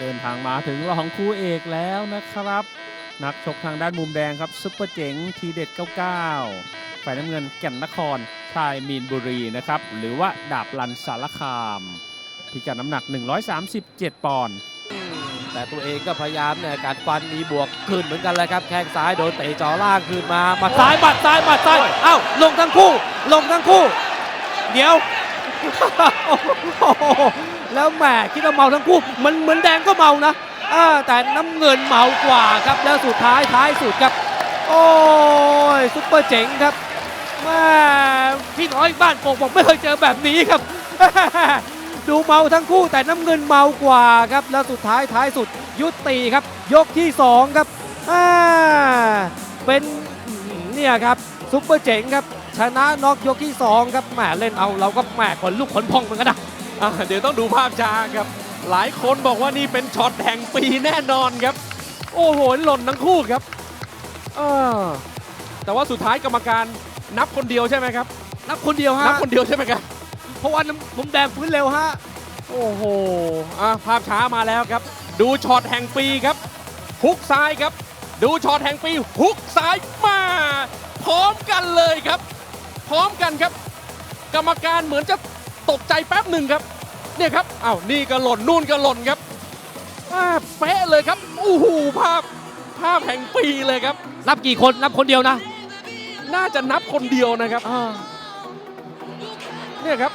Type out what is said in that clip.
เดินทางมาถึงรองคู่เอกแล้วนะครับ นักชกทางด้านมุมแดงครับซุปเปอร์เจ๋งทีเด็ด 99 ฝ่ายน้ำเงินแก่นนครชายมีนบุรีนะครับ หรือว่าดาบลันสารคาม พิกัดน้ำหนัก 137 ปอนด์แต่ตัวเองก็พยายามเนี่ยการฟันมีบวกขึ้นเหมือนกันเลยครับแข้งซ้ายโดนเตะจ่อล่างคืนมาหมาซ้ายบัดซ้ายบัดซ้ายเอ้าลงทั้งคู่ ลงทั้งคู่ เดี๋ยว แล้วแหมคิดว่าเมาทั้งคู่มันเหมือนแดงก็เมานะอแต่น้ำเงินเมากว่าครับแล้วสุดท้ายท้ายสุดครับ โอ้ยซุปเปอร์เจ๋งครับแม่พี่น้อยบ้านโป่งบอกไม่เคยเจอแบบนี้ครับ ดูเมาทั้งคู่แต่น้ำเงินเมากว่าครับ แล้วสุดท้ายท้ายสุดยุติครับ ยกที่2ครับเป็นเนี่ยครับซุปเปอร์เจ๋งครับ ชนะน็อกยกที่ 2 ครับแหมเล่นเอาเราก็แหมขนลุกขนพองเหมือนกันนะอะเดี๋ยวต้องดูภาพช้าครับ หลายคนบอกว่านี่เป็นช็อตแห่งปีแน่นอนครับ โอ้โหหล่นทั้งคู่ครับเออแต่ว่าสุดท้ายกรรมการนับคนเดียวใช่ไหมครับ นับคนเดียวฮะนับคนเดียวใช่ไหมครับเพราะว่าน้ำมุมแดงฟื้นเร็วฮะโอ้โหอะภาพช้ามาแล้วครับ ดูช็อตแห่งปีครับฮุกซ้ายครับ ดูช็อตแห่งปีฮุกซ้ายมา พร้อมกันเลยครับ กรรมการเหมือนจะตกใจแป๊บหนึ่งครับ เนี่ยครับอ้าวนี่ก็หล่นนู่นก็หล่นครับอ่าเป๊ะเลยครับโอ้โหภาพภาพแห่งปีเลยครับ นับกี่คนนับคนเดียวนะ น่าจะนับคนเดียวนะครับเนี่ยครับ